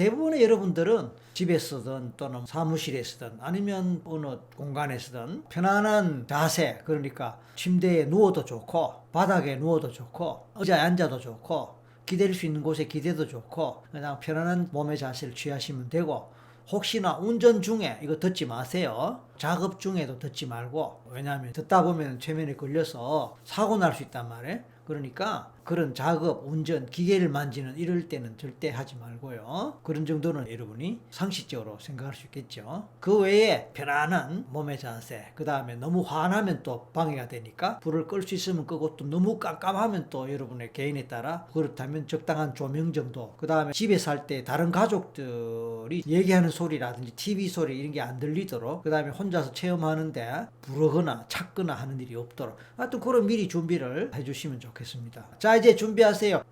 대부분의 여러분들은 집에서든 또는 사무실에서든 아니면 어느 공간에서든 편안한 자세 그러니까 침대에 누워도 좋고 바닥에 누워도 좋고 의자에 앉아도 좋고 기댈 수 있는 곳에 기대도 좋고 그냥 편안한 몸의 자세를 취하시면 되고 혹시나 운전 중에 이거 듣지 마세요. 작업 중에도 듣지 말고 왜냐하면 듣다 보면 최면에 걸려서 사고 날 수 있단 말이에요. 그러니까 그런 작업, 운전, 기계를 만지는 이럴 때는 절대 하지 말고요. 그런 정도는 여러분이 상식적으로 생각할 수 있겠죠. 그 외에 편안한 몸의 자세, 그 다음에 너무 환하면 또 방해가 되니까 불을 끌 수 있으면 끄고 또 너무 깜깜하면 또 여러분의 개인에 따라 그렇다면 적당한 조명 정도, 그 다음에 집에 살 때 다른 가족들이 얘기하는 소리라든지 TV 소리 이런 게 안 들리도록, 그 다음에 혼자서 체험하는데 부르거나 찾거나 하는 일이 없도록 하여튼 그런 미리 준비를 해주시면 좋겠습니다. 자 이제 준비하세요.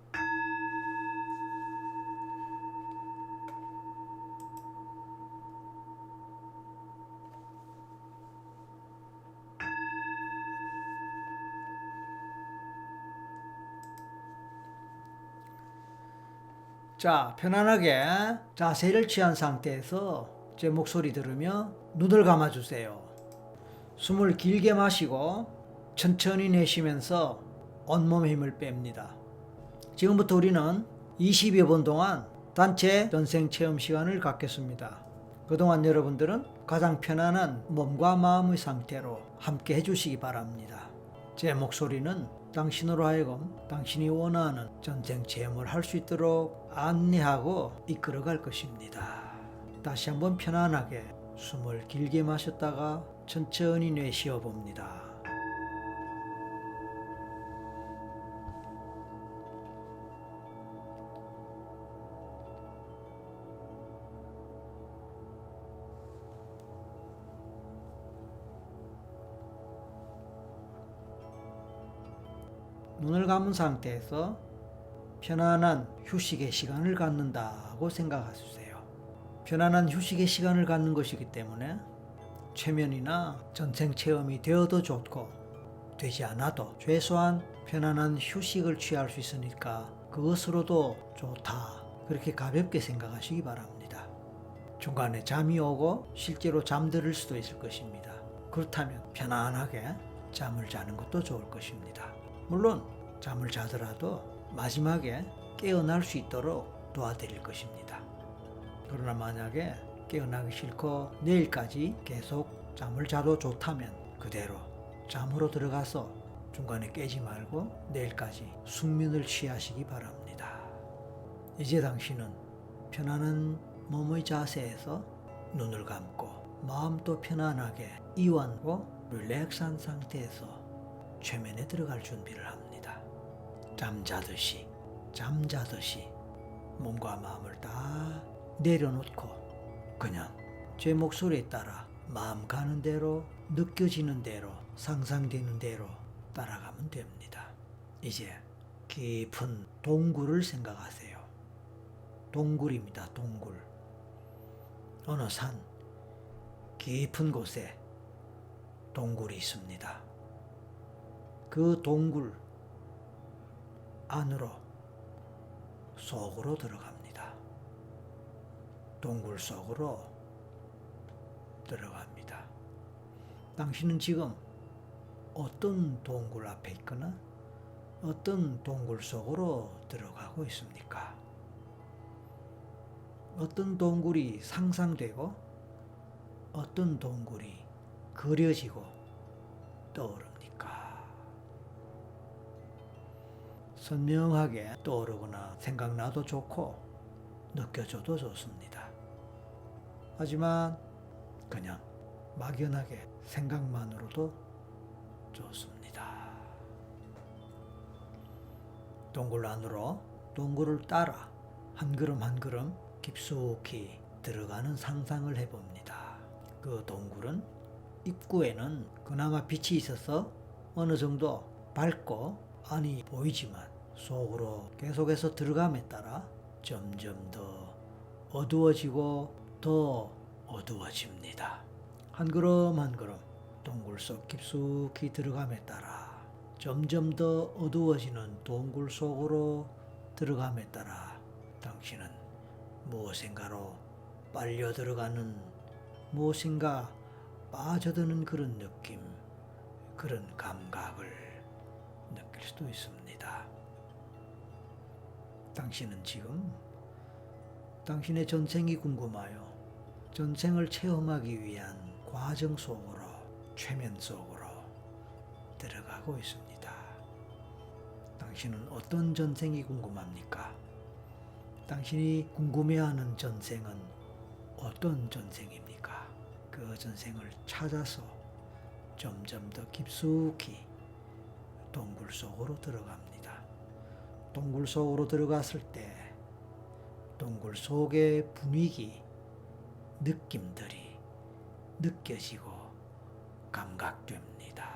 자, 편안하게 자세를 취한 상태에서 제 목소리 들으며 눈을 감아 주세요. 숨을 길게 마시고 천천히 내쉬면서 온몸의 힘을 뺍니다. 지금부터 우리는 20여 분 동안 단체 전생 체험 시간을 갖겠습니다. 그동안 여러분들은 가장 편안한 몸과 마음의 상태로 함께 해주시기 바랍니다. 제 목소리는 당신으로 하여금 당신이 원하는 전생 체험을 할 수 있도록 안내하고 이끌어갈 것입니다. 다시 한번 편안하게 숨을 길게 마셨다가 천천히 내쉬어 봅니다. 눈을 감은 상태에서 편안한 휴식의 시간을 갖는다고 생각하세요. 편안한 휴식의 시간을 갖는 것이기 때문에 최면이나 전생 체험이 되어도 좋고 되지 않아도 최소한 편안한 휴식을 취할 수 있으니까 그것으로도 좋다. 그렇게 가볍게 생각하시기 바랍니다. 중간에 잠이 오고 실제로 잠들을 수도 있을 것입니다. 그렇다면 편안하게 잠을 자는 것도 좋을 것입니다. 물론 잠을 자더라도 마지막에 깨어날 수 있도록 도와드릴 것입니다. 그러나 만약에 깨어나기 싫고 내일까지 계속 잠을 자도 좋다면 그대로 잠으로 들어가서 중간에 깨지 말고 내일까지 숙면을 취하시기 바랍니다. 이제 당신은 편안한 몸의 자세에서 눈을 감고 마음도 편안하게 이완고 릴렉스한 상태에서 최면에 들어갈 준비를 합니다. 잠자듯이 잠자듯이 몸과 마음을 다 내려놓고 그냥 제 목소리에 따라 마음 가는 대로 느껴지는 대로 상상되는 대로 따라가면 됩니다. 이제 깊은 동굴을 생각하세요. 동굴입니다. 동굴. 어느 산 깊은 곳에 동굴이 있습니다. 그 동굴 안으로 속으로 들어갑니다. 동굴 속으로 들어갑니다. 당신은 지금 어떤 동굴 앞에 있거나 어떤 동굴 속으로 들어가고 있습니까? 어떤 동굴이 상상되고 어떤 동굴이 그려지고 떠오릅니까? 선명하게 떠오르거나 생각나도 좋고 느껴져도 좋습니다. 하지만 그냥 막연하게 생각만으로도 좋습니다. 동굴 안으로 동굴을 따라 한 걸음 한 걸음 깊숙이 들어가는 상상을 해봅니다. 그 동굴은 입구에는 그나마 빛이 있어서 어느 정도 밝고 안이 보이지만 속으로 계속해서 들어감에 따라 점점 더 어두워지고 더 어두워집니다. 한 걸음 한 걸음 동굴 속 깊숙이 들어감에 따라 점점 더 어두워지는 동굴 속으로 들어감에 따라 당신은 무엇인가로 빨려 들어가는 무엇인가 빠져드는 그런 느낌, 그런 감각을 느낄 수도 있습니다. 당신은 지금 당신의 전생이 궁금하여 전생을 체험하기 위한 과정 속으로 최면 속으로 들어가고 있습니다. 당신은 어떤 전생이 궁금합니까? 당신이 궁금해하는 전생은 어떤 전생입니까? 그 전생을 찾아서 점점 더 깊숙이 동굴 속으로 들어갑니다. 동굴 속으로 들어갔을 때 동굴 속의 분위기, 느낌들이 느껴지고 감각됩니다.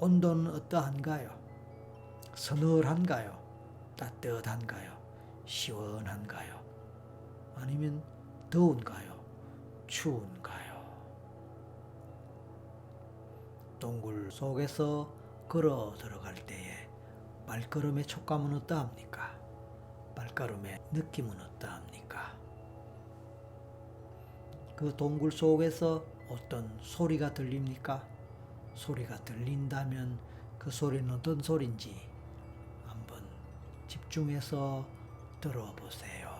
온도는 어떠한가요? 서늘한가요? 따뜻한가요? 시원한가요? 아니면 더운가요? 추운가요? 동굴 속에서 걸어 들어갈 때에 발걸음의 촉감은 어떠합니까? 발걸음의 느낌은 어떠합니까? 그 동굴 속에서 어떤 소리가 들립니까? 소리가 들린다면 그 소리는 어떤 소리인지 한번 집중해서 들어보세요.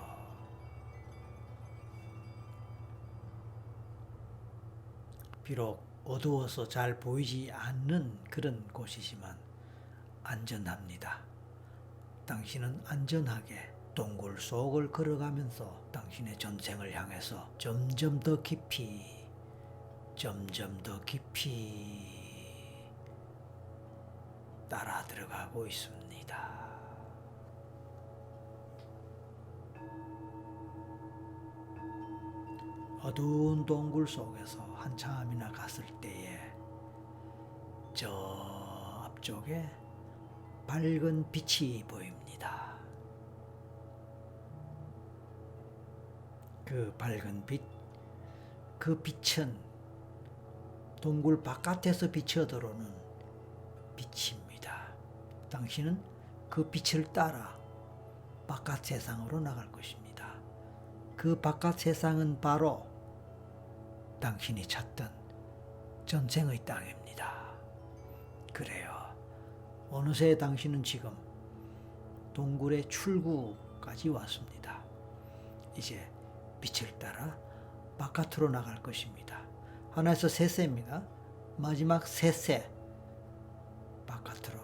비록 어두워서 잘 보이지 않는 그런 곳이지만 안전합니다. 당신은 안전하게 동굴 속을 걸어가면서 당신의 전생을 향해서 점점 더 깊이, 점점 더 깊이 따라 들어가고 있습니다. 어두운 동굴 속에서 한참이나 갔을 때에 저 앞쪽에 밝은 빛이 보입니다. 그 밝은 빛, 그 빛은 동굴 바깥에서 비쳐 들어오는 빛입니다. 당신은 그 빛을 따라 바깥 세상으로 나갈 것입니다. 그 바깥 세상은 바로 당신이 찾던 전생의 땅입니다. 그래요. 어느새 당신은 지금 동굴의 출구까지 왔습니다. 이제 빛을 따라 바깥으로 나갈 것입니다. 하나에서 셋세입니다. 마지막 셋세 바깥으로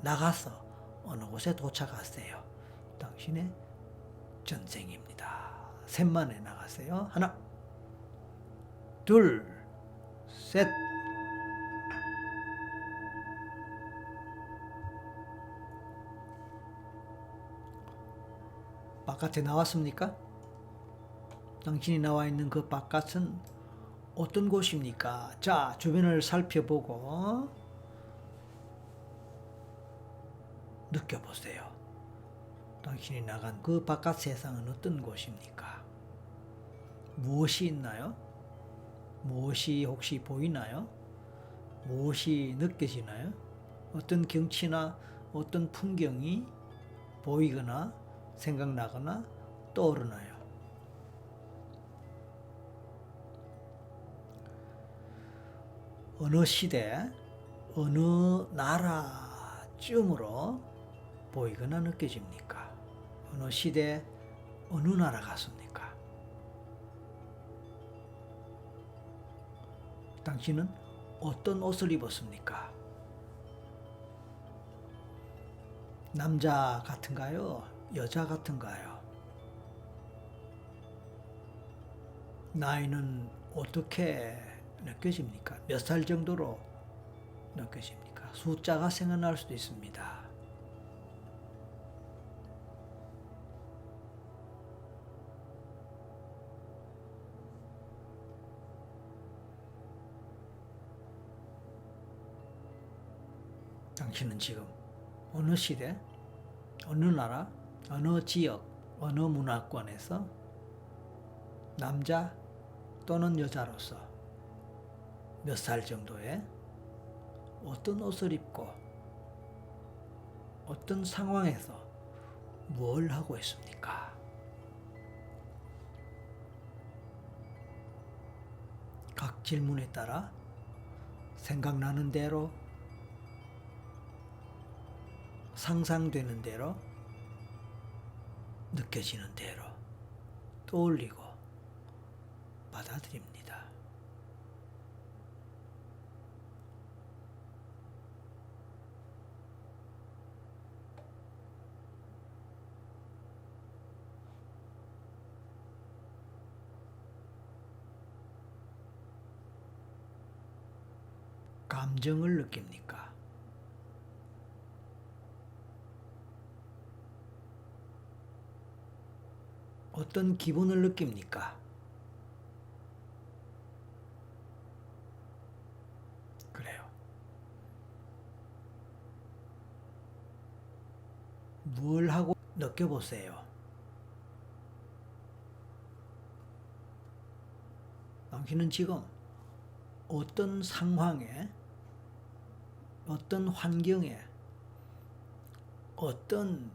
나가서 어느 곳에 도착하세요. 당신의 전생입니다. 셋만에 나가세요. 하나, 둘, 셋. 바깥에 나왔습니까? 당신이 나와 있는 그 바깥은 어떤 곳입니까? 자, 주변을 살펴보고 느껴보세요. 당신이 나간 그 바깥 세상은 어떤 곳입니까? 무엇이 있나요? 무엇이 혹시 보이나요? 무엇이 느껴지나요? 어떤 경치나 어떤 풍경이 보이거나 생각나거나 떠오르나요? 어느 시대, 어느 나라쯤으로 보이거나 느껴집니까? 어느 시대, 어느 나라 같습니까? 당신은 어떤 옷을 입었습니까? 남자 같은가요? 여자 같은가요? 나이는 어떻게 느껴집니까? 몇 살 정도로 느껴집니까? 숫자가 생각날 수도 있습니다. 당신은 지금 어느 시대, 어느 나라, 어느 지역, 어느 문화권에서 남자 또는 여자로서 몇 살 정도에 어떤 옷을 입고 어떤 상황에서 뭘 하고 있습니까? 각 질문에 따라 생각나는 대로 상상되는 대로 느껴지는 대로 떠올리고 받아들입니다. 감정을 느낍니까? 어떤 기분을 느낍니까? 그래요. 뭘 하고 느껴보세요. 당신은 지금 어떤 상황에, 어떤 환경에, 어떤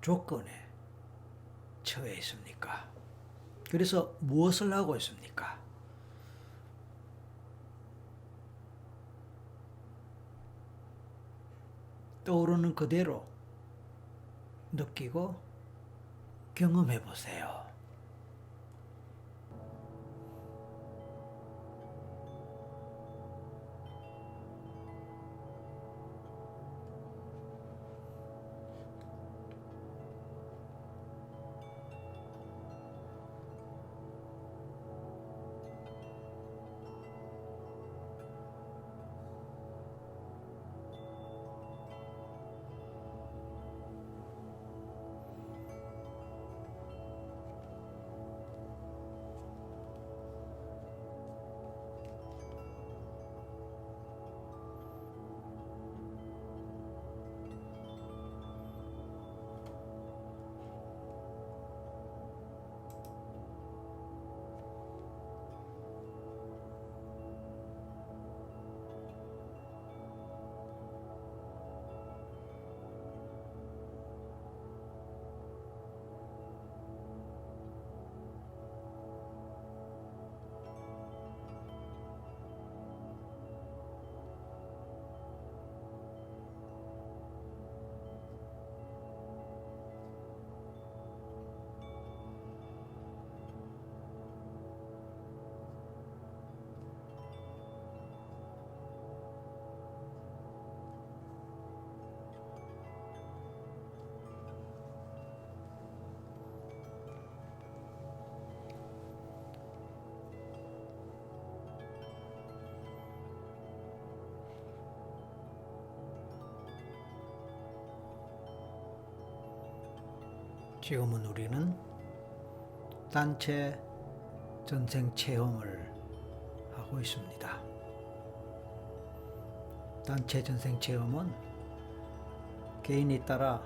조건에 처해 있습니까? 그래서 무엇을 하고 있습니까? 떠오르는 그대로 느끼고 경험해 보세요. 지금은 우리는 단체 전생 체험을 하고 있습니다. 단체 전생 체험은 개인에 따라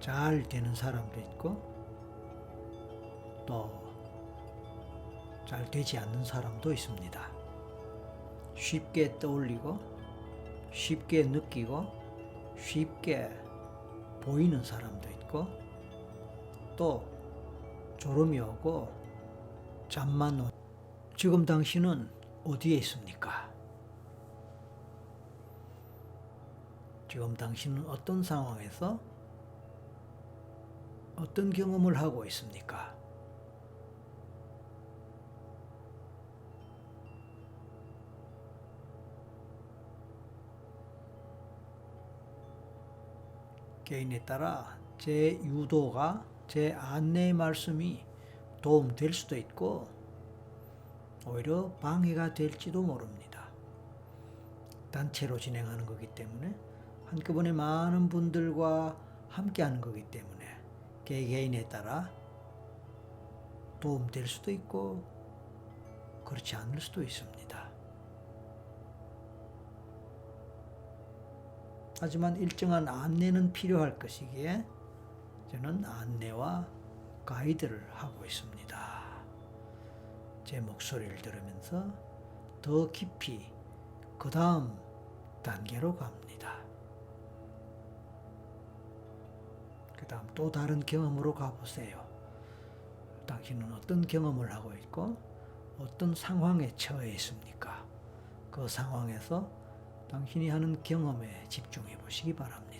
잘 되는 사람도 있고 또 잘 되지 않는 사람도 있습니다. 쉽게 떠올리고 쉽게 느끼고 쉽게 보이는 사람도 있고 또 졸음이 오고 잠만 오 지금 당신은 어디에 있습니까? 지금 당신은 어떤 상황에서 어떤 경험을 하고 있습니까? 개인에 따라 제 유도가 제 안내 말씀이 도움될 수도 있고 오히려 방해가 될지도 모릅니다. 단체로 진행하는 거기 때문에 한꺼번에 많은 분들과 함께 하는 거기 때문에 개개인에 따라 도움될 수도 있고 그렇지 않을 수도 있습니다. 하지만 일정한 안내는 필요할 것이기에 저는 안내와 가이드를 하고 있습니다. 제 목소리를 들으면서 더 깊이 그 다음 단계로 갑니다. 그 다음 또 다른 경험으로 가보세요. 당신은 어떤 경험을 하고 있고 어떤 상황에 처해 있습니까? 그 상황에서 당신이 하는 경험에 집중해 보시기 바랍니다.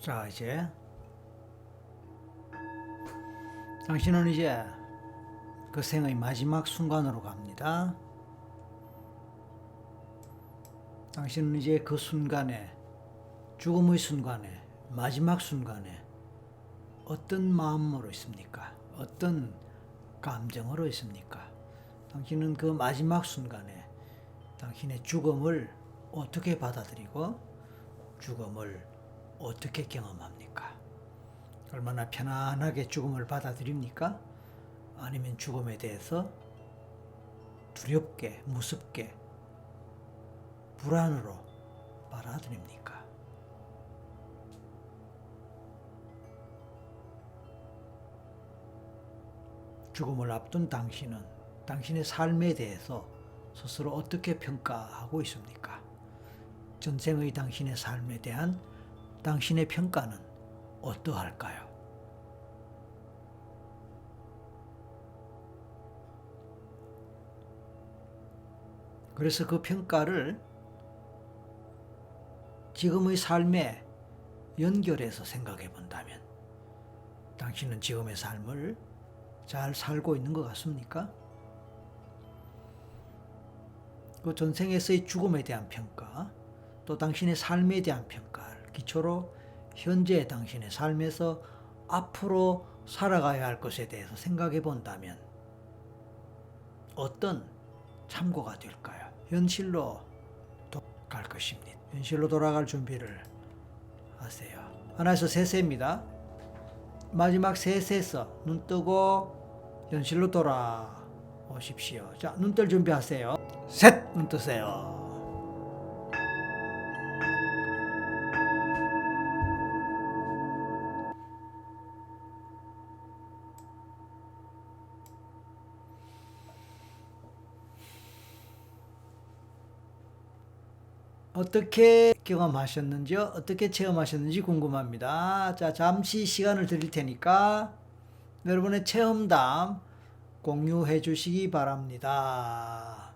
자, 이제 당신은 이제 그 생의 마지막 순간으로 갑니다. 당신은 이제 그 순간에 죽음의 순간에 마지막 순간에 어떤 마음으로 있습니까? 어떤 감정으로 있습니까? 당신은 그 마지막 순간에 당신의 죽음을 어떻게 받아들이고 죽음을 어떻게 경험합니까? 얼마나 편안하게 죽음을 받아들입니까? 아니면 죽음에 대해서 두렵게, 무섭게, 불안으로 받아들입니까? 죽음을 앞둔 당신은 당신의 삶에 대해서 스스로 어떻게 평가하고 있습니까? 전생의 당신의 삶에 대한 당신의 평가는 어떠할까요? 그래서 그 평가를 지금의 삶에 연결해서 생각해 본다면 당신은 지금의 삶을 잘 살고 있는 것 같습니까? 그 전생에서의 죽음에 대한 평가, 또 당신의 삶에 대한 평가를 기초로 현재 당신의 삶에서 앞으로 살아가야 할 것에 대해서 생각해 본다면 어떤 참고가 될까요? 현실로 도- 갈 것입니다. 현실로 돌아갈 준비를 하세요. 하나에서 셋세입니다. 마지막 셋에서 눈 뜨고 현실로 돌아오십시오. 자, 눈 뜰 준비하세요. 셋! 눈 뜨세요. 어떻게 경험하셨는지요? 어떻게 체험하셨는지 궁금합니다. 자, 잠시 시간을 드릴 테니까 여러분의 체험담 공유해 주시기 바랍니다.